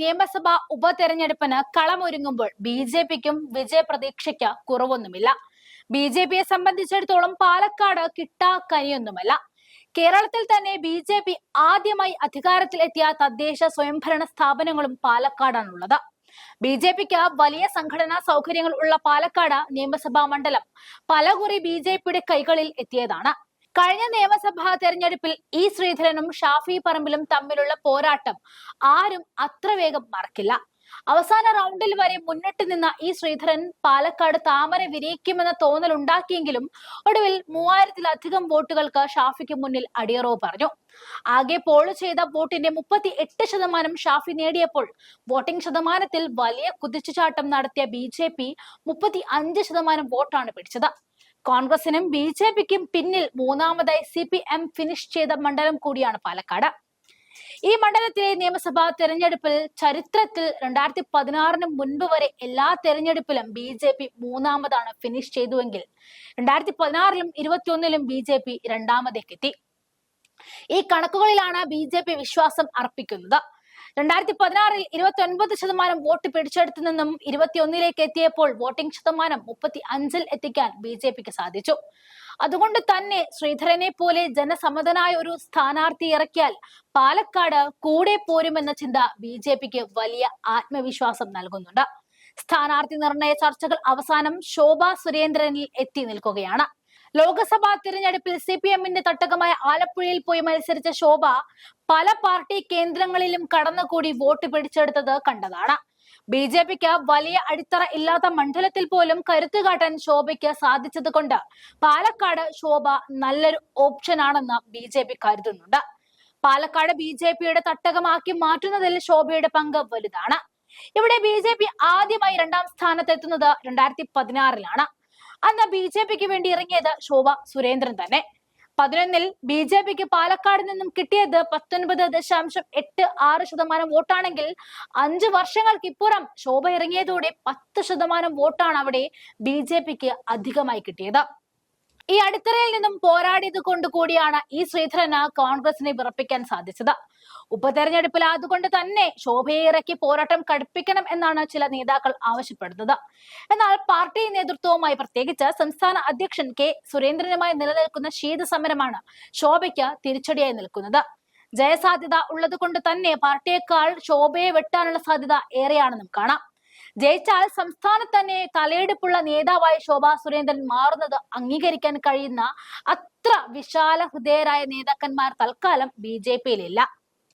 നിയമസഭാ ഉപതെരഞ്ഞെടുപ്പിന് കളമൊരുങ്ങുമ്പോൾ B J പിക്കും വിജയപ്രതീക്ഷയ്ക്ക് കുറവൊന്നുമില്ല. B J പിയെ സംബന്ധിച്ചിടത്തോളം പാലക്കാട് കിട്ടാക്കനിയൊന്നുമല്ല കേരളത്തിൽ തന്നെ ബി ജെ പി ആദ്യമായി അധികാരത്തിലെത്തിയ തദ്ദേശ സ്വയംഭരണ സ്ഥാപനങ്ങളും പാലക്കാടാണുള്ളത്. ബി ജെ പിക്ക് വലിയ സംഘടനാ സൗകര്യങ്ങൾ ഉള്ള പാലക്കാട് നിയമസഭാ മണ്ഡലം പലകുറി ബി ജെ പിയുടെ കൈകളിൽ എത്തിയതാണ്. കഴിഞ്ഞ നിയമസഭാ തെരഞ്ഞെടുപ്പിൽ ഇ ശ്രീധരനും ഷാഫി പറമ്പിലും തമ്മിലുള്ള പോരാട്ടം ആരും അത്ര വേഗം മറക്കില്ല. അവസാന റൗണ്ടിൽ വരെ മുന്നിട്ട് നിന്ന ഈ ശ്രീധരൻ പാലക്കാട് താമര വിരിയിക്കുമെന്ന തോന്നൽ ഉണ്ടാക്കിയെങ്കിലും ഒടുവിൽ മൂവായിരത്തിലധികം വോട്ടുകൾക്ക് ഷാഫിക്ക് മുന്നിൽ അടിയറവ് പറഞ്ഞു. ആകെ പോൾ ചെയ്ത വോട്ടിന്റെ മുപ്പത്തി എട്ട് ശതമാനം ഷാഫി നേടിയപ്പോൾ വോട്ടിംഗ് ശതമാനത്തിൽ വലിയ കുതിച്ചുചാട്ടം നടത്തിയ ബി ജെ പി മുപ്പത്തി അഞ്ച് ശതമാനം വോട്ടാണ് പിടിച്ചത്. കോൺഗ്രസിനും ബി ജെ പിക്കും പിന്നിൽ മൂന്നാമതായി സി പി എം ഫിനിഷ് ചെയ്ത മണ്ഡലം കൂടിയാണ് പാലക്കാട്. ഈ മണ്ഡലത്തിലെ നിയമസഭാ തെരഞ്ഞെടുപ്പിൽ ചരിത്രത്തിൽ രണ്ടായിരത്തി പതിനാറിന് മുൻപ് വരെ എല്ലാ തെരഞ്ഞെടുപ്പിലും ബി ജെ പി മൂന്നാമതാണ് ഫിനിഷ് ചെയ്തുവെങ്കിൽ രണ്ടായിരത്തി പതിനാറിലും ഇരുപത്തിയൊന്നിലും ബി ജെ പി രണ്ടാമതേക്കെത്തി. ഈ കണക്കുകളിലാണ് ബി ജെ പി വിശ്വാസം അർപ്പിക്കുന്നത്. രണ്ടായിരത്തി പതിനാറിൽ ഇരുപത്തി ഒൻപത് ശതമാനം വോട്ട് പിടിച്ചെടുത്തു നിന്നും ഇരുപത്തിയൊന്നിലേക്ക് എത്തിയപ്പോൾ വോട്ടിംഗ് ശതമാനം മുപ്പത്തി അഞ്ചിൽ എത്തിക്കാൻ ബി ജെ പിക്ക് സാധിച്ചു. അതുകൊണ്ട് തന്നെ ശ്രീധരനെ പോലെ ജനസമ്മതനായ ഒരു സ്ഥാനാർത്ഥി ഇറക്കിയാൽ പാലക്കാട് കൂടെ പോരുമെന്ന ചിന്ത ബി ജെ പിക്ക് വലിയ ആത്മവിശ്വാസം നൽകുന്നുണ്ട്. സ്ഥാനാർത്ഥി നിർണയ ചർച്ചകൾ അവസാനം ശോഭ സുരേന്ദ്രനിൽ എത്തി നിൽക്കുകയാണ്. ലോക്സഭാ തിരഞ്ഞെടുപ്പിൽ സി പി എമ്മിന്റെ തട്ടകമായ ആലപ്പുഴയിൽ പോയി മത്സരിച്ച ശോഭ പല പാർട്ടി കേന്ദ്രങ്ങളിലും കടന്നുകൂടി വോട്ട് പിടിച്ചെടുത്തത് കണ്ടതാണ്. ബി ജെ പിക്ക് വലിയ അടിത്തറ ഇല്ലാത്ത മണ്ഡലത്തിൽ പോലും കരുത്തു കാട്ടാൻ ശോഭയ്ക്ക് സാധിച്ചത് കൊണ്ട് പാലക്കാട് ശോഭ നല്ലൊരു ഓപ്ഷനാണെന്ന് ബി ജെ പി കരുതുന്നുണ്ട്. പാലക്കാട് ബി ജെ പിയുടെ തട്ടകമാക്കി മാറ്റുന്നതിൽ ശോഭയുടെ പങ്ക് വലുതാണ്. ഇവിടെ ബി ജെ പി ആദ്യമായി രണ്ടാം സ്ഥാനത്തെത്തുന്നത് രണ്ടായിരത്തി പതിനാറിലാണ്. അന്ന് ബി ജെ പിക്ക് വേണ്ടി ഇറങ്ങിയത് ശോഭ സുരേന്ദ്രൻ തന്നെ. പതിനൊന്നിൽ ബി ജെ പിക്ക് പാലക്കാട് നിന്നും കിട്ടിയത് പത്തൊൻപത് ദശാംശം എട്ട് ആറ് ശതമാനം വോട്ടാണെങ്കിൽ അഞ്ച് വർഷങ്ങൾക്ക് ഇപ്പുറം ശോഭ ഇറങ്ങിയതോടെ പത്ത് ശതമാനം വോട്ടാണ് അവിടെ ബി ജെ പിക്ക് അധികമായി കിട്ടിയത്. ഈ അടിത്തറയിൽ നിന്നും പോരാടിയത് കൊണ്ട് കൂടിയാണ് ഈ ശ്രീധരന് കോൺഗ്രസിനെ വിറപ്പിക്കാൻ സാധിച്ചത്. ഉപതെരഞ്ഞെടുപ്പിൽ അതുകൊണ്ട് തന്നെ ശോഭയെ ഇറക്കി പോരാട്ടം കടുപ്പിക്കണം എന്നാണ് ചില നേതാക്കൾ ആവശ്യപ്പെടുന്നത്. എന്നാൽ പാർട്ടി നേതൃത്വവുമായി പ്രത്യേകിച്ച് സംസ്ഥാന അധ്യക്ഷൻ കെ സുരേന്ദ്രനുമായി നിലനിൽക്കുന്ന ശീതസമരമാണ് ശോഭയ്ക്ക് തിരിച്ചടിയായി നിൽക്കുന്നത്. ജയസാധ്യത ഉള്ളത് കൊണ്ട് തന്നെ പാർട്ടിയേക്കാൾ ശോഭയെ വെട്ടാനുള്ള സാധ്യത ഏറെയാണെന്നും കാണാം. ജയിച്ചാൽ സംസ്ഥാനത്ത് തന്നെ തലയെടുപ്പുള്ള നേതാവായി ശോഭാ സുരേന്ദ്രൻ മാറുന്നത് അംഗീകരിക്കാൻ കഴിയുന്ന അത്ര വിശാല ഹൃദയരായ നേതാക്കന്മാർ തൽക്കാലം ബി ജെ പിയിലില്ല.